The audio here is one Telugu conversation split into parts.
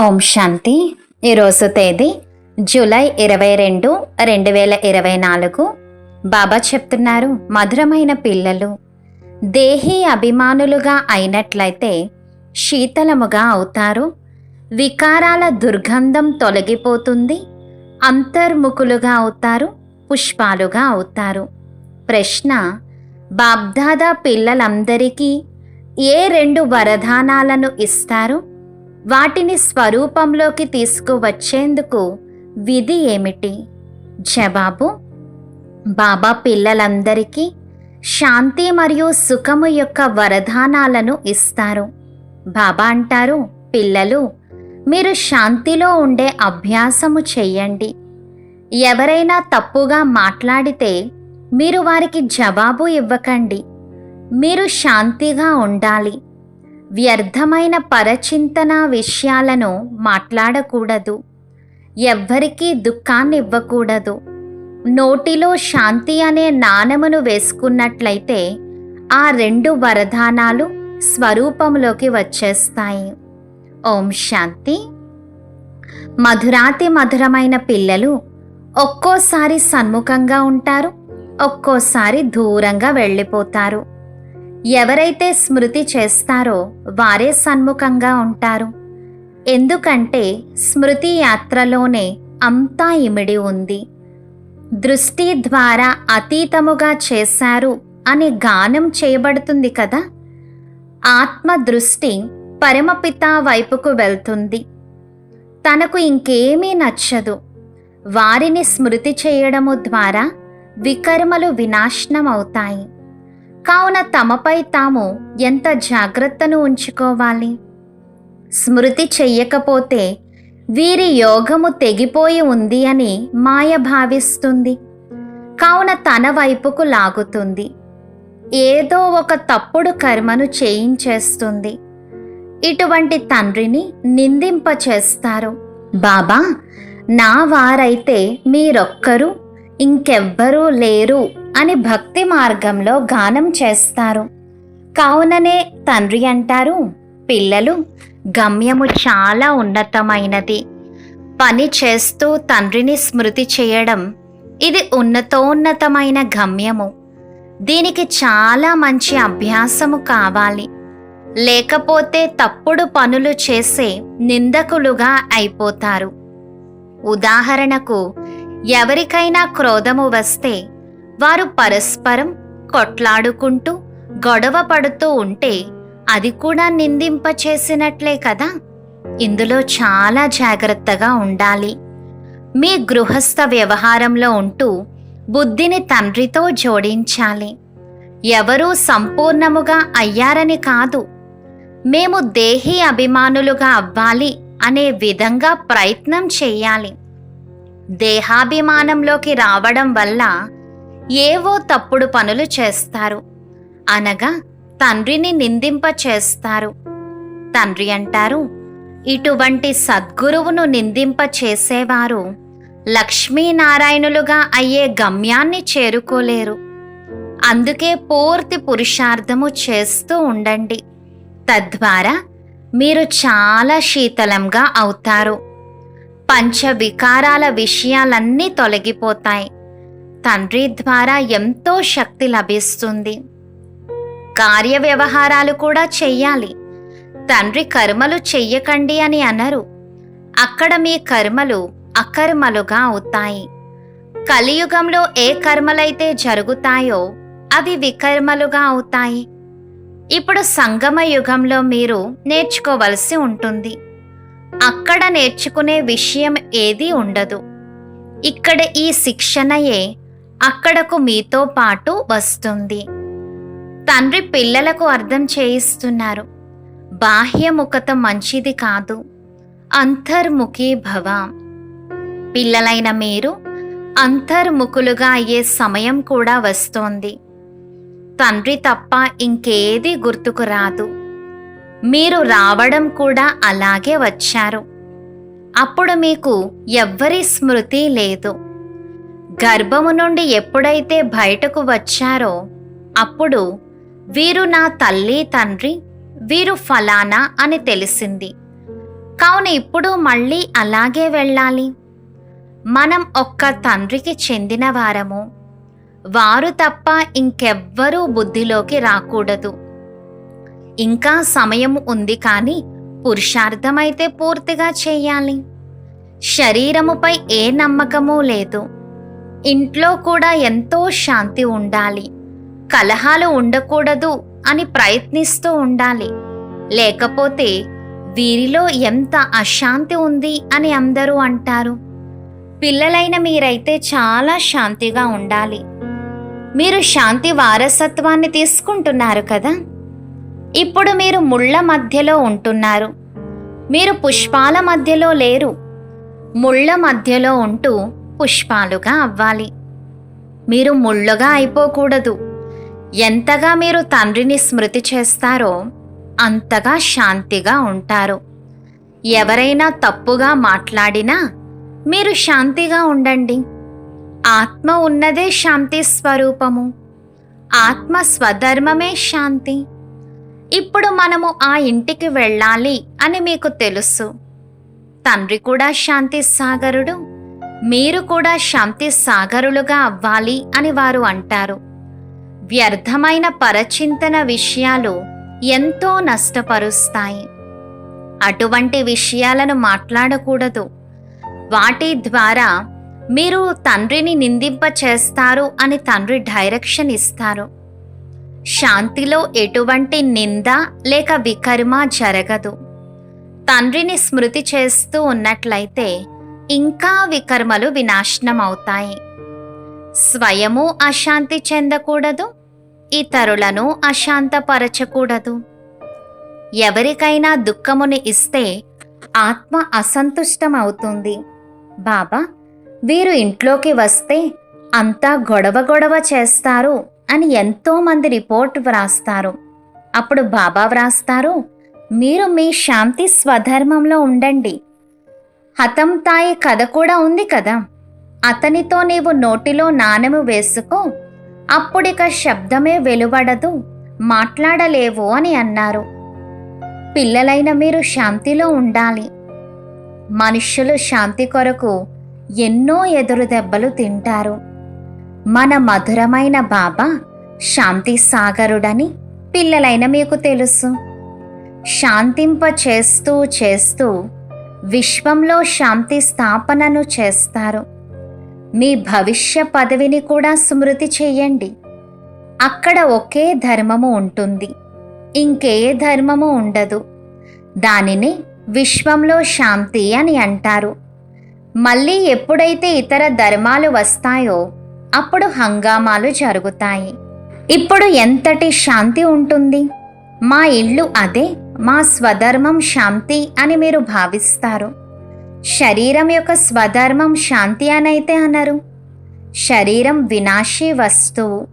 ఓం శాంతి. ఈరోజు తేదీ జూలై ఇరవై రెండు రెండు వేల ఇరవై నాలుగు. బాబా చెప్తున్నారు మధురమైన పిల్లలు. దేహీ అభిమానులుగా అయినట్లయితే శీతలముగా అవుతారు. వికారాల దుర్గంధం తొలగిపోతుంది. అంతర్ముఖులుగా అవుతారు పుష్పాలుగా అవుతారు. ప్రశ్న బాబ్దాదా పిల్లలందరికీ ఏ రెండు వరదానాలను ఇస్తారు? వాటిని స్వరూపంలోకి తీసుకువచ్చేందుకు విధి ఏమిటి? జవాబు బాబా పిల్లలందరికీ శాంతి మరియు సుఖము యొక్క వరదానాలను ఇస్తారు. బాబా అంటారు పిల్లలు మీరు శాంతిలో ఉండే అభ్యాసము చెయ్యండి ఎవరైనా తప్పుగా మాట్లాడితే మీరు వారికి జవాబు ఇవ్వకండి. మీరు శాంతిగా ఉండాలి. వ్యర్థమైన పరచింతన విషయాలను మాట్లాడకూడదు. ఎవ్వరికీ దుఃఖాన్ని ఇవ్వకూడదు నోటిలో శాంతి అనే నాణమును వేసుకున్నట్లయితే ఆ రెండు వరదానాలు స్వరూపంలోకి వచ్చేస్తాయి. ఓం శాంతి. మధురాతి మధురమైన పిల్లలు ఒక్కోసారి సన్ముఖంగా ఉంటారు ఒక్కోసారి దూరంగా వెళ్ళిపోతారు. ఎవరైతే స్మృతి చేస్తారో వారే సన్ముఖంగా ఉంటారు. ఎందుకంటే స్మృతి యాత్రలోనే అంతా ఇమిడి ఉంది. దృష్టి ద్వారా అతీతముగా చేశారు అని గానం చేయబడుతుంది కదా? ఆత్మ దృష్టి పరమపిత వైపుకు వెళ్తుంది. తనకు ఇంకేమీ నచ్చదు. వారిని స్మృతి చేయడము ద్వారా వికర్మలు వినాశనం అవుతాయి కావున తమపై తాము ఎంత జాగ్రత్తను ఉంచుకోవాలి? స్మృతి చెయ్యకపోతే వీరి యోగము తెగిపోయి ఉంది అని మాయ భావిస్తుంది. కావున తన వైపుకు లాగుతుంది. ఏదో ఒక తప్పుడు కర్మను చేయించేస్తుంది. ఇటువంటి తండ్రిని నిందింపచేస్తారు. బాబా నా వారైతే మీరొక్కరు ఇంకెవ్వరూ లేరు అని భక్తి మార్గంలో గానం చేస్తారు. కావుననే తండ్రి అంటారు పిల్లలు గమ్యము చాలా ఉన్నతమైనది. పని చేస్తూ తండ్రిని స్మృతి చేయడం ఇది ఉన్నతోన్నతమైన గమ్యము. దీనికి చాలా మంచి అభ్యాసము కావాలి. లేకపోతే తప్పుడు పనులు చేసే నిందకులుగా అయిపోతారు. ఉదాహరణకు ఎవరికైనా క్రోధము వస్తే వారు పరస్పరం కొట్లాడుకుంటూ గొడవ పడుతూ ఉంటే అది కూడా నిందింపచేసినట్లే కదా? ఇందులో చాలా జాగ్రత్తగా ఉండాలి. మీ గృహస్థ వ్యవహారంలో ఉంటూ బుద్ధిని తండ్రితో జోడించాలి. ఎవరూ సంపూర్ణముగా అయ్యారని కాదు. మేము దేహీ అభిమానులుగా అవ్వాలి అనే విధంగా ప్రయత్నం చేయాలి. దేహాభిమానంలోకి రావడం వల్ల ఏవో తప్పుడు పనులు చేస్తారు. అనగా తండ్రిని నిందింప చేస్తారు. తండ్రి అంటారు ఇటువంటి సద్గురువును నిందింప చేసేవారు లక్ష్మీనారాయణులుగా అయ్యే గమ్యాన్ని చేరుకోలేరు. అందుకే పూర్తి పురుషార్థము చేస్తూ ఉండండి. తద్వారా మీరు చాలా శీతలంగా అవుతారు. పంచ వికారాల విషయాలన్నీ తొలగిపోతాయి. తండ్రి ద్వారా ఎంతో శక్తి లభిస్తుంది. కార్య వ్యవహారాలు కూడా చెయ్యాలి. తండ్రి కర్మలు చెయ్యకండి అని అనరు. అక్కడ మీ కర్మలు అకర్మలుగా అవుతాయి. కలియుగంలో ఏ కర్మలైతే జరుగుతాయో అవి వికర్మలుగా అవుతాయి. ఇప్పుడు సంగమ యుగంలో మీరు నేర్చుకోవలసి ఉంటుంది. అక్కడ నేర్చుకునే విషయం ఏదీ ఉండదు. ఇక్కడ ఈ శిక్షణయే అక్కడకు మీతో పాటు వస్తుంది. తండ్రి పిల్లలకు అర్థం చేయిస్తున్నారు. బాహ్యముఖత మంచిది కాదు. అంతర్ముఖి భవ. పిల్లలైన మీరు అంతర్ముఖులుగా అయ్యే సమయం కూడా వస్తోంది. తండ్రి తప్ప ఇంకేది గుర్తుకు రాదు. మీరు రావడం కూడా అలాగే వచ్చారు. అప్పుడు మీకు ఎవ్వరి స్మృతి లేదు. గర్భము నుండి ఎప్పుడైతే బయటకు వచ్చారో అప్పుడు వీరు నా తల్లి తండ్రి వీరు ఫలానా అని తెలిసింది. కావున ఇప్పుడు మళ్ళీ అలాగే వెళ్ళాలి. మనం ఒక్క తండ్రికి చెందిన వారము. వారు తప్ప ఇంకెవ్వరూ బుద్ధిలోకి రాకూడదు. ఇంకా సమయం ఉంది కానీ పురుషార్థమైతే పూర్తిగా చేయాలి. శరీరముపై ఏ నమ్మకమూ లేదు. ఇంట్లో కూడా ఎంతో శాంతి ఉండాలి. కలహాలు ఉండకూడదు అని ప్రయత్నిస్తూ ఉండాలి. లేకపోతే వీరిలో ఎంత అశాంతి ఉంది అని అందరూ అంటారు. పిల్లలైన మీరైతే చాలా శాంతిగా ఉండాలి. మీరు శాంతి వారసత్వాన్ని తీసుకుంటున్నారు కదా? ఇప్పుడు మీరు ముళ్ళ మధ్యలో ఉంటున్నారు. మీరు పుష్పాల మధ్యలో లేరు. ముళ్ళ మధ్యలో ఉంటూ పుష్పాలుగా అవ్వాలి. మీరు ముళ్ళుగా అయిపోకూడదు. ఎంతగా మీరు తండ్రిని స్మృతి చేస్తారో అంతగా శాంతిగా ఉంటారు. ఎవరైనా తప్పుగా మాట్లాడినా మీరు శాంతిగా ఉండండి. ఆత్మ ఉన్నదే శాంతి స్వరూపము. ఆత్మ స్వధర్మమే శాంతి. ఇప్పుడు మనము ఆ ఇంటికి వెళ్ళాలి అని మీకు తెలుసు. తండ్రి కూడా శాంతి సాగరుడు మీరు కూడా శాంతి సాగరులుగా అవ్వాలి అని వారు అంటారు. వ్యర్థమైన పరచింతన విషయాలు ఎంతో నష్టపరుస్తాయి. అటువంటి విషయాలను మాట్లాడకూడదు. వాటి ద్వారా మీరు తండ్రిని నిందింప చేస్తారు అని తండ్రి డైరెక్షన్ ఇస్తారు. శాంతిలో ఎటువంటి నింద లేక వికర్మ జరగదు. తండ్రిని స్మృతి చేస్తూ ఉన్నట్లయితే ఇంకా వికర్మలు వినాశనం అవుతాయి స్వయము అశాంతి చెందకూడదు ఇతరులను అశాంతపరచకూడదు. ఎవరికైనా దుఃఖముని ఇస్తే ఆత్మ అసంతుష్టమవుతుంది. బాబా వీరు ఇంట్లోకి వస్తే అంతా గొడవ గొడవ చేస్తారు. అని ఎంతోమంది రిపోర్ట్ వ్రాస్తారు. అప్పుడు బాబా వ్రాస్తారు మీరు మీ శాంతి స్వధర్మంలో ఉండండి. హతం తాయి కథ కూడా ఉంది కదా. అతనితో నీవు నోటిలో నాణెము వేసుకో. అప్పుడిక శబ్దమే వెలువడదు. మాట్లాడలేవు అని అన్నారు. పిల్లలైన మీరు శాంతిలో ఉండాలి. మనుష్యులు శాంతి కొరకు ఎన్నో ఎదురు దెబ్బలు తింటారు. మన మధురమైన బాబా శాంతి సాగరుడని పిల్లలైన మీకు తెలుసు. శాంతింప చేస్తూ చేస్తూ విశ్వంలో శాంతి స్థాపనను చేస్తారు. మీ భవిష్య పదవిని కూడా స్మృతి చెయ్యండి అక్కడ ఒకే ధర్మము ఉంటుంది. ఇంకే ధర్మము ఉండదు. దానిని విశ్వంలో శాంతి అని అంటారు. మళ్ళీ ఎప్పుడైతే ఇతర ధర్మాలు వస్తాయో అప్పుడు హంగామాలు జరుగుతాయి. ఇప్పుడు ఎంతటి శాంతి ఉంటుంది? మా ఇల్లు అదే మా స్వధర్మం శాంతి అని మీరు భావిస్తారు. శరీరం యొక్క స్వధర్మం శాంతి అనైతే అనరు. శరీరం వినాశీ వస్తువు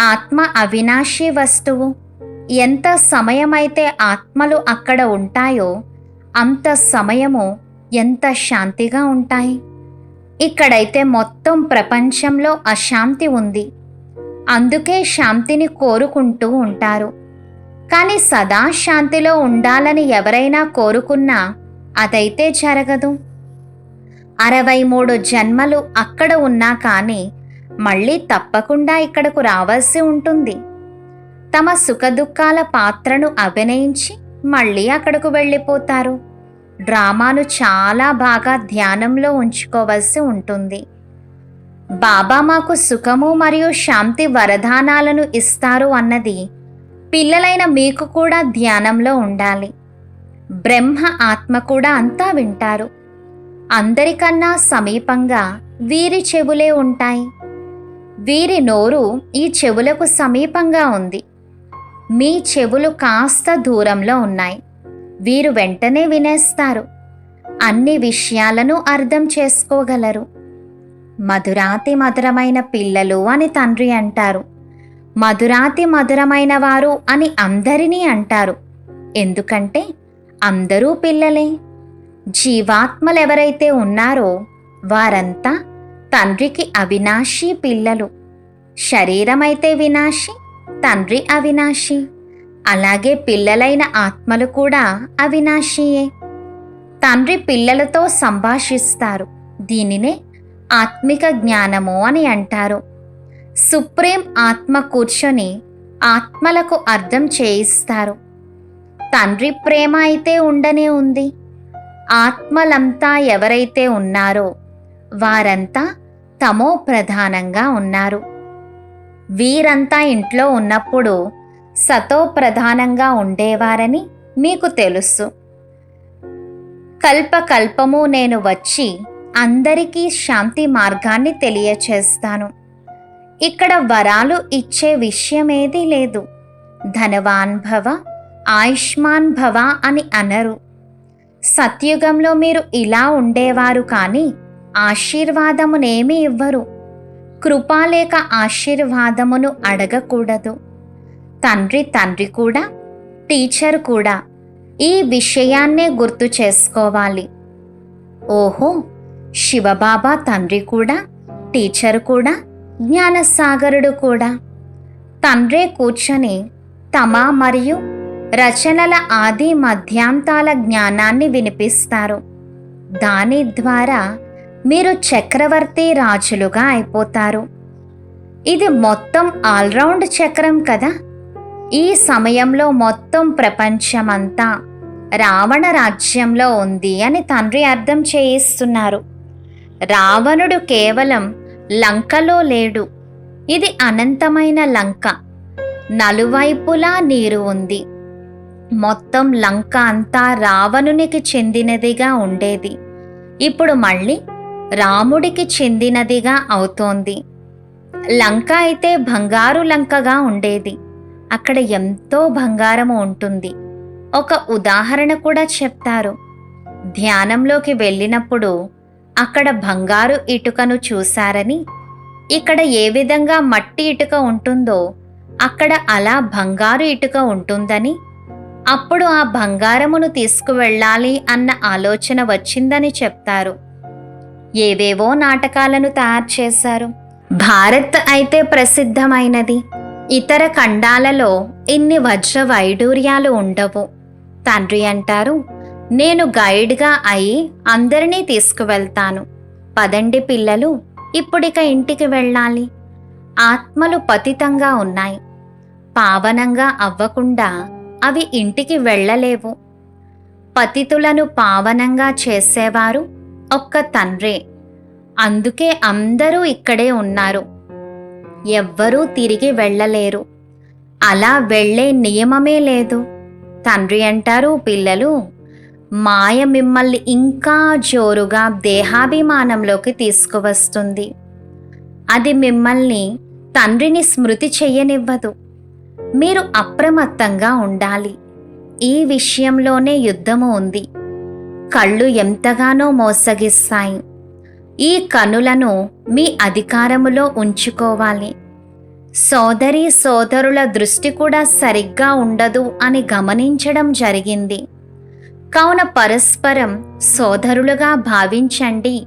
ఆత్మ అవినాశీ వస్తువు. ఎంత సమయమైతే ఆత్మలు అక్కడ ఉంటాయో అంత సమయము ఎంత శాంతిగా ఉంటాయి. ఇక్కడైతే మొత్తం ప్రపంచంలో అశాంతి ఉంది. అందుకే శాంతిని కోరుకుంటూ ఉంటారు. కానీ సదా శాంతిలో ఉండాలని ఎవరైనా కోరుకున్నా అదైతే జరగదు. అరవై మూడు జన్మలు అక్కడ ఉన్నా కానీ మళ్ళీ తప్పకుండా ఇక్కడకు రావాల్సి ఉంటుంది. తమ సుఖదుఖాల పాత్రను అభినయించి మళ్ళీ అక్కడకు వెళ్ళిపోతారు. డ్రామాను చాలా బాగా ధ్యానంలో ఉంచుకోవలసి ఉంటుంది. బాబా మాకు సుఖము మరియు శాంతి వరదానాలను ఇస్తారు అన్నది పిల్లలైన మీకు కూడా ధ్యానంలో ఉండాలి. బ్రహ్మ ఆత్మ కూడా అంతా వింటారు. అందరికన్నా సమీపంగా వీరి చెవులే ఉంటాయి. వీరి నోరు ఈ చెవులకు సమీపంగా ఉంది. మీ చెవులు కాస్త దూరంలో ఉన్నాయి. వీరు వెంటనే వినేస్తారు. అన్ని విషయాలను అర్థం చేసుకోగలరు. మధురాతి మధురమైన పిల్లలు అని తండ్రి అంటారు. మధురాతి మధురమైన వారు అని అందరినీ అంటారు. ఎందుకంటే అందరూ పిల్లలే. జీవాత్మలు ఎవరైతే ఉన్నారో వారంతా తండ్రికి అవినాశి పిల్లలు. శరీరమైతే వినాశి తండ్రి అవినాశి. అలాగే పిల్లలైన ఆత్మలు కూడా అవినాశియే. తండ్రి పిల్లలతో సంభాషిస్తారు. దీనినే ఆత్మిక జ్ఞానము అని అంటారు. సుప్రీం ఆత్మ కూర్చొని ఆత్మలకు అర్థం చేయిస్తారు. తండ్రి ప్రేమ అయితే ఉండనే ఉంది. ఆత్మలంతా ఎవరైతే ఉన్నారో వారంతా తమో ప్రధానంగా ఉన్నారు. వీరంతా ఇంట్లో ఉన్నప్పుడు సతో ప్రధానంగా ఉండేవారని మీకు తెలుసు. కల్పకల్పము నేను వచ్చి అందరికీ శాంతి మార్గాన్ని తెలియచేస్తాను. ఇక్కడ వరాలు ఇచ్చే విషయమేదీ లేదు. ధనవాన్ భవ ఆయుష్మాన్ భవ అని అనరు. సత్యుగంలో మీరు ఇలా ఉండేవారు కానీ ఆశీర్వాదమునేమి ఇవ్వరు. కృపా లేక ఆశీర్వాదమును అడగకూడదు. తండ్రి తండ్రి కూడా టీచర్ కూడా ఈ విషయాన్నే గుర్తు చేసుకోవాలి. ఓహో శివబాబా తండ్రి కూడా టీచర్ కూడా జ్ఞానసాగరుడు కూడా. తండ్రే కూర్చొని తమ మరియు రచనల ఆది మధ్యాంతాల జ్ఞానాన్ని వినిపిస్తారు. దాని ద్వారా మీరు చక్రవర్తి రాజులుగా అయిపోతారు. ఇది మొత్తం ఆల్రౌండ్ చక్రం కదా? ఈ సమయంలో మొత్తం ప్రపంచమంతా రావణ రాజ్యంలో ఉంది అని తండ్రి అర్థం చేయిస్తున్నారు. రావణుడు కేవలం లంకలో లేడు. ఇది అనంతమైన లంక. నలువైపులా నీరు ఉంది. మొత్తం లంక అంతా రావణునికి చెందినదిగా ఉండేది. ఇప్పుడు మళ్ళీ రాముడికి చెందినదిగా అవుతోంది. లంక అయితే బంగారు లంకగా ఉండేది. అక్కడ ఎంతో బంగారము ఉంటుంది. ఒక ఉదాహరణ కూడా చెప్తారు. ధ్యానంలోకి వెళ్ళినప్పుడు అక్కడ బంగారు ఇటుకను చూశారని ఇక్కడ ఏ విధంగా మట్టి ఇటుక ఉంటుందో అక్కడ అలా బంగారు ఇటుక ఉంటుందని అప్పుడు ఆ బంగారమును తీసుకువెళ్ళాలి అన్న ఆలోచన వచ్చిందని చెప్తారు. ఏవేవో నాటకాలను తయారు చేశారు. భారత్ అయితే ప్రసిద్ధమైనది. ఇతర ఖండాలలో ఇన్ని వజ్ర వైడూర్యాలు ఉండవు. తండ్రి అంటారు నేను గైడ్గా అయి అందరినీ తీసుకువెళ్తాను. పదండి పిల్లలు ఇప్పుడిక ఇంటికి వెళ్ళాలి. ఆత్మలు పతితంగా ఉన్నాయి. పావనంగా అవ్వకుండా అవి ఇంటికి వెళ్ళలేవు. పతితులను పావనంగా చేసేవారు ఒక్క తండ్రే. అందుకే అందరూ ఇక్కడే ఉన్నారు. ఎవ్వరూ తిరిగి వెళ్ళలేరు. అలా వెళ్ళే నియమమే లేదు. తండ్రి అంటారు పిల్లలు మాయ మిమ్మల్ని ఇంకా జోరుగా దేహాభిమానంలోకి తీసుకువస్తుంది. అది మిమ్మల్ని తండ్రిని స్మృతి చెయ్యనివ్వదు. మీరు అప్రమత్తంగా ఉండాలి. ఈ విషయంలోనే యుద్ధము ఉంది. కళ్ళు ఎంతగానో మోసగిస్తాయి. ఈ కనులను మీ అధికారములో ఉంచుకోవాలి. సోదరి సోదరుల దృష్టి కూడా సరిగ్గా ఉండదు అని గమనించడం జరిగింది. కావున పరస్పరం సోదరులుగా భావించండి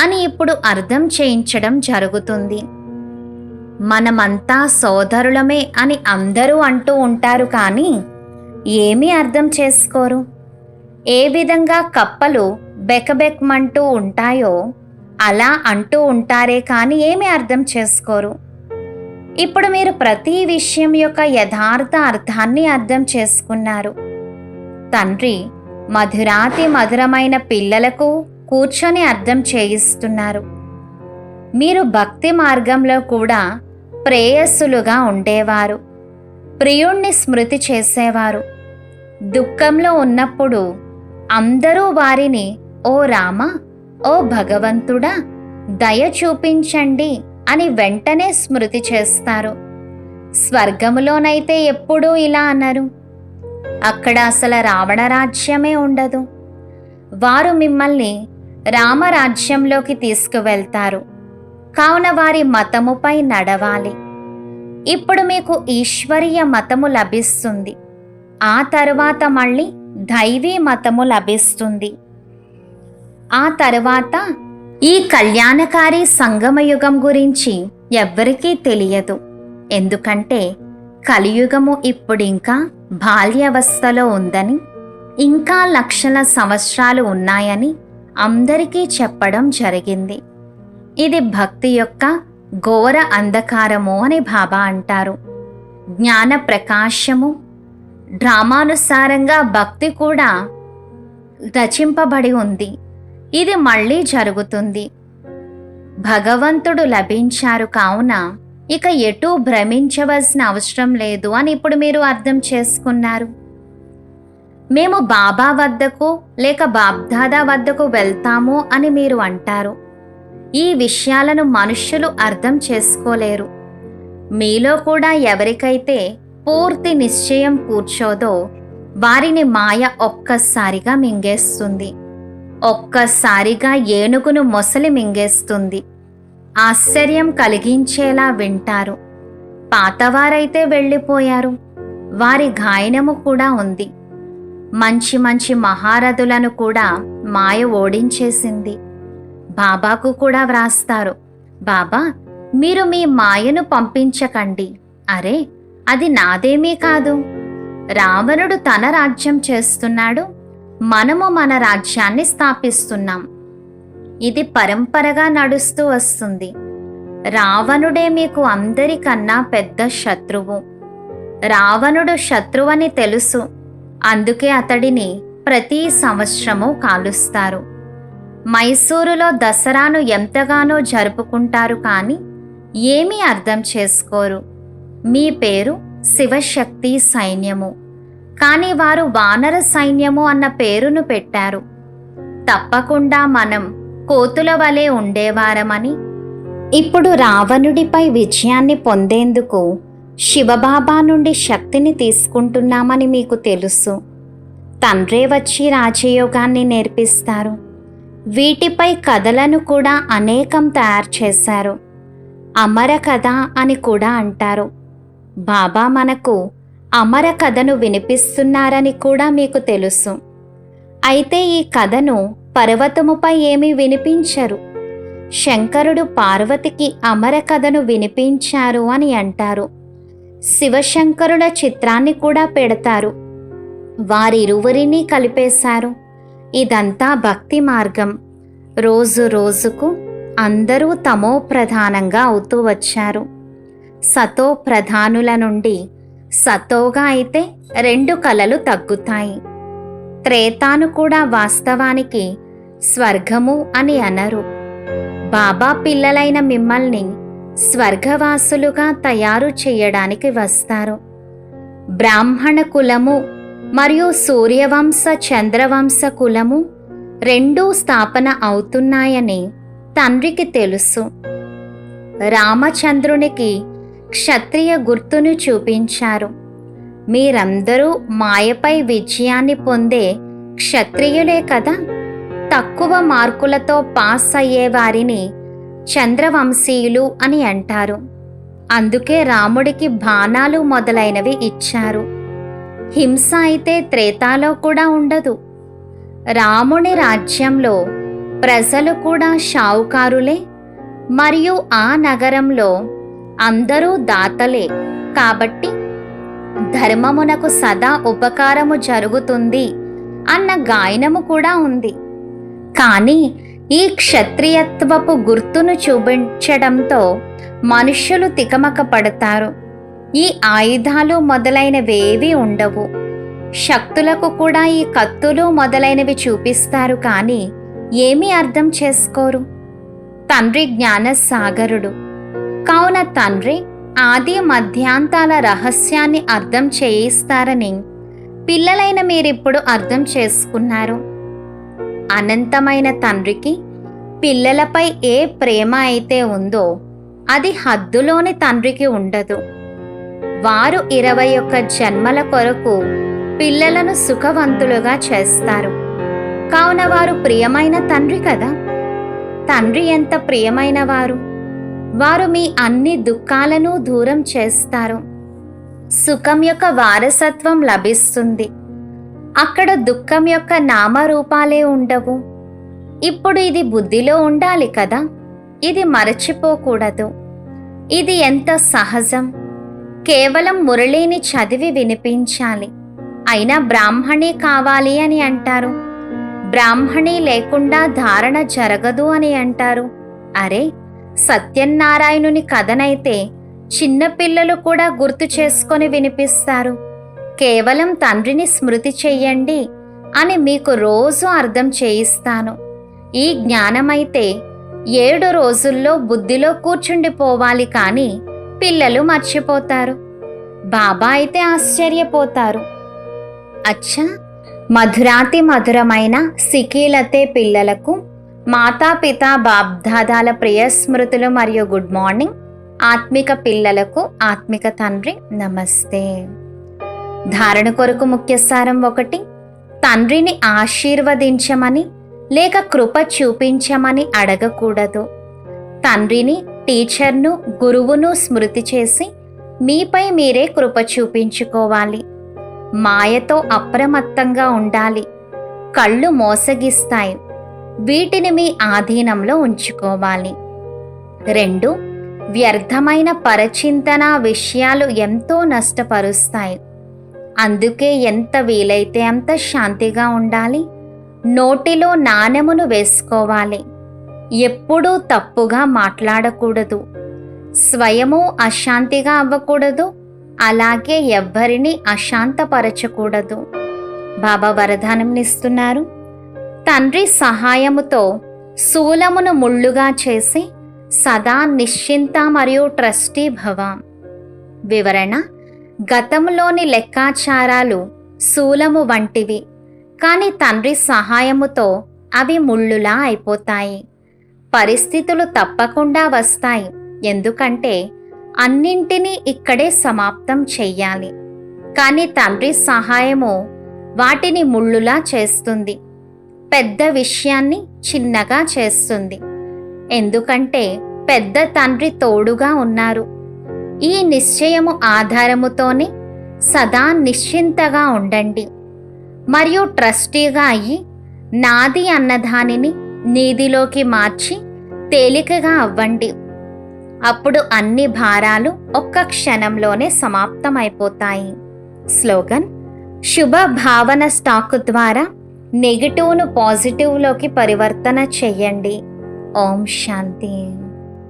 అని ఇప్పుడు అర్థం చేయించడం జరుగుతుంది. మనమంతా సోదరులమే అని అందరూ అంటూ ఉంటారు కానీ ఏమీ అర్థం చేసుకోరు. ఏ విధంగా కప్పలు బెకబెక్మంటూ ఉంటాయో అలా అంటూ ఉంటారే కానీ ఏమీ అర్థం చేసుకోరు. ఇప్పుడు మీరు ప్రతి విషయం యొక్క యథార్థ అర్థాన్ని అర్థం చేసుకున్నారు. తండ్రి మధురాతి మధురమైన పిల్లలకు కూర్చొని అర్థం చేయిస్తున్నారు. మీరు భక్తి మార్గంలో కూడా ప్రేయస్సులుగా ఉండేవారు. ప్రియుణ్ణి స్మృతి చేసేవారు. దుఃఖంలో ఉన్నప్పుడు అందరూ వారిని ఓ రామా ఓ భగవంతుడా దయ చూపించండి అని వెంటనే స్మృతి చేస్తారు. స్వర్గములోనైతే ఎప్పుడూ ఇలా అన్నారు అక్కడ అసలు రావణ రాజ్యమే ఉండదు. వారు మిమ్మల్ని రామరాజ్యంలోకి తీసుకువెళ్తారు. కావున వారి మతముపై నడవాలి. ఇప్పుడు మీకు ఈశ్వరీయ మతము లభిస్తుంది. ఆ తరువాత మళ్ళీ దైవీ మతము లభిస్తుంది. ఆ తర్వాత ఈ కళ్యాణకారి సంగమయుగం గురించి ఎవ్వరికీ తెలియదు. ఎందుకంటే కలియుగము ఇప్పుడింకా బాల్యావస్థలో ఉందని ఇంకా లక్షల సంవత్సరాలు ఉన్నాయని అందరికీ చెప్పడం జరిగింది. ఇది భక్తి యొక్క ఘోర అంధకారము అని బాబా అంటారు. జ్ఞాన ప్రకాశము డ్రామానుసారంగా భక్తి కూడా రచింపబడి ఉంది. ఇది మళ్ళీ జరుగుతుంది. భగవంతుడు లభించారు కావున ఇక ఎటూ భ్రమించవలసిన అవసరం లేదు అని ఇప్పుడు మీరు అర్థం చేసుకున్నారు. మేము బాబా వద్దకు లేక బాబ్దాదా వద్దకు వెళ్తాము అని మీరు అంటారు. ఈ విషయాలను మనుష్యులు అర్థం చేసుకోలేరు. మీలో కూడా ఎవరికైతే పూర్తి నిశ్చయం కూర్చోదో వారిని మాయ ఒక్కసారిగా మింగేస్తుంది. ఒక్కసారిగా ఏనుగును మొసలి మింగేస్తుంది. ఆశ్చర్యం కలిగించేలా వింటారు. పాతవారైతే వెళ్ళిపోయారు. వారి గాయనము కూడా ఉంది. మంచి మంచి మహారథులను కూడా మాయ ఓడించేసింది. బాబాకు కూడా వ్రాస్తారు బాబా మీరు మీ మాయను పంపించకండి. అరే అది నాదేమీ కాదు. రావణుడు తన రాజ్యం చేస్తున్నాడు మనము మన రాజ్యాన్ని స్థాపిస్తున్నాం. ఇది పరంపరగా నడుస్తూ వస్తుంది. రావణుడే మీకు అందరికన్నా పెద్ద శత్రువు. రావణుడు శత్రువని తెలుసు. అందుకే అతడిని ప్రతి సంవత్సరము కాలుస్తారు. మైసూరులో దసరాను ఎంతగానో జరుపుకుంటారు కానీ ఏమీ అర్థం చేసుకోరు. మీ పేరు శివశక్తి సైన్యము. కానీ వారు వానర సైన్యము అన్న పేరును పెట్టారు. తప్పకుండా మనం కోతుల వలె ఉండేవారమని. ఇప్పుడు రావణుడిపై విజయాన్ని పొందేందుకు శివబాబా నుండి శక్తిని తీసుకుంటున్నామని మీకు తెలుసు. తండ్రే వచ్చి రాజయోగాన్ని నేర్పిస్తారు. వీటిపై కథలను కూడా అనేకం తయారు చేశారు. అమర కథ అని కూడా అంటారు. బాబా మనకు అమర కథను వినిపిస్తున్నారని కూడా మీకు తెలుసు. అయితే ఈ కథను పర్వతముపై ఏమీ వినిపించరు. శంకరుడు పార్వతికి అమర కథను వినిపించారు అని అంటారు. శివశంకరుల చిత్రాన్ని కూడా పెడతారు. వారిరువురిని కలిపేశారు. ఇదంతా భక్తి మార్గం. రోజు రోజుకు అందరూ తమో ప్రధానంగా అవుతూ వచ్చారు. సతో ప్రధానుల నుండి సతోగా అయితే రెండు కలలు తగ్గుతాయి. త్రేతాను కూడా వాస్తవానికి స్వర్గము అని అనరు. బాబా పిల్లలైన మిమ్మల్ని స్వర్గవాసులుగా తయారు చేయడానికి వస్తారు. బ్రాహ్మణ కులము మరియు సూర్యవంశ చంద్రవంశ కులము రెండూ స్థాపన అవుతున్నాయని తండ్రికి తెలుసు. రామచంద్రునికి క్షత్రియ గుర్తును చూపించారు. మీరందరూ మాయపై విజయాన్ని పొందే క్షత్రియులే కదా. తక్కువ మార్కులతో పాస్ అయ్యే వారిని చంద్రవంశీయులు అని అంటారు. అందుకే రాముడికి బాణాలు మొదలైనవి ఇచ్చారు. హింస అయితే త్రేతాలో కూడా ఉండదు. రాముని రాజ్యంలో ప్రజలు కూడా షావుకారులే. మరియు ఆ నగరంలో అందరూ దాతలే. కాబట్టి ధర్మమునకు సదా ఉపకారము జరుగుతుంది అన్న గాయనము కూడా ఉంది. కానీ ఈ క్షత్రియత్వపు గుర్తును చూపించడంతో మనుష్యులు తికమక పడతారు ఈ ఆయుధాలు మొదలైనవేవి ఉండవు. శక్తులకు కూడా ఈ కత్తులు మొదలైనవి చూపిస్తారు కానీ ఏమీ అర్థం చేసుకోరు. తండ్రి జ్ఞానసాగరుడు కావున తండ్రి ఆది మధ్యాంతాల రహస్యాన్ని అర్థం చేయిస్తారని పిల్లలైన మీరిప్పుడు అర్థం చేసుకున్నారు. అనంతమైన తండ్రికి పిల్లలపై ఏ ప్రేమ అయితే ఉందో అది హద్దులోని తండ్రికి ఉండదు. వారు ఇరవై ఒక్క జన్మల కొరకు పిల్లలను సుఖవంతులుగా చేస్తారు. కావున వారు ప్రియమైన తండ్రి కదా? తండ్రి ఎంత ప్రియమైన వారు? వారు మీ అన్ని దుఃఖాలను దూరం చేస్తారు. సుఖం యొక్క వారసత్వం లభిస్తుంది. అక్కడ దుఃఖం యొక్క నామరూపాలే ఉండవు. ఇప్పుడు ఇది బుద్ధిలో ఉండాలి కదా? ఇది మరచిపోకూడదు. ఇది ఎంత సహజం. కేవలం మురళిని చదివి వినిపించాలి. అయినా బ్రాహ్మణి కావాలి అని అంటారు. బ్రాహ్మణి లేకుండా ధారణ జరగదు అని అంటారు. అరే సత్యనారాయణుని కథనైతే చిన్నపిల్లలు కూడా గుర్తు చేసుకొని వినిపిస్తారు. కేవలం తండ్రిని స్మృతి చెయ్యండి అని మీకు రోజు అర్థం చేయిస్తాను. ఈ జ్ఞానమైతే ఏడు రోజుల్లో బుద్ధిలో కూర్చుండిపోవాలి కానీ పిల్లలు మర్చిపోతారు. బాబా అయితే ఆశ్చర్యపోతారు. అచ్చా! మధురాతి మధురమైన సికీలతే పిల్లలకు మాతాపిత బాబ్దాదాల ప్రియ స్మృతులు మరియు గుడ్ మార్నింగ్. ఆత్మిక పిల్లలకు ఆత్మిక తండ్రి నమస్తే. ధారణ కొరకు ముఖ్య సారం ఒకటి తండ్రిని ఆశీర్వదించమని లేక కృప చూపించమని అడగకూడదు. తండ్రిని టీచర్ను గురువును స్మృతి చేసి మీపై మీరే కృప చూపించుకోవాలి. మాయతో అప్రమత్తంగా ఉండాలి. కళ్ళు మోసగిస్తాయి. వీటిని మీ ఆధీనంలో ఉంచుకోవాలి. రెండు వ్యర్థమైన పరచింతన విషయాలు ఎంతో నష్టపరుస్తాయి. అందుకే ఎంత వీలైతే అంత శాంతిగా ఉండాలి. నోటిలో నాణెమును వేసుకోవాలి. ఎప్పుడూ తప్పుగా మాట్లాడకూడదు. స్వయము అశాంతిగా అవ్వకూడదు. అలాగే ఎవ్వరిని అశాంతపరచకూడదు. బాబా వరదానంనిస్తున్నారు. తండ్రి సహాయముతో శూలమును ముళ్ళుగా చేసి సదా నిశ్చింత మరియు ట్రస్టీ భవ. వివరణ గతంలోని లెక్కాచారాలు శూలము వంటివి కానీ తండ్రి సహాయముతో అవి ముళ్ళులా అయిపోతాయి. పరిస్థితులు తప్పకుండా వస్తాయి ఎందుకంటే అన్నింటినీ ఇక్కడే సమాప్తం చెయ్యాలి. కానీ తండ్రి సహాయము వాటిని ముళ్ళులా చేస్తుంది. పెద్ద విషయాన్ని చిన్నగా చేస్తుంది. ఎందుకంటే పెద్ద తండ్రి తోడుగా ఉన్నారు. ఈ నిశ్చయము ఆధారముతోనే సదా నిశ్చింతగా ఉండండి. మరియు ట్రస్టీగా అయ్యి నాది అన్నదానిని నీదిలోకి మార్చి తేలికగా అవ్వండి. అప్పుడు అన్ని భారాలు ఒక్క క్షణంలోనే సమాప్తమైపోతాయి. స్లోగన్ శుభ భావన స్టాక్ ద్వారా నెగిటివ్ను పాజిటివ్లోకి పరివర్తన చెయ్యండి ఓం శాంతి.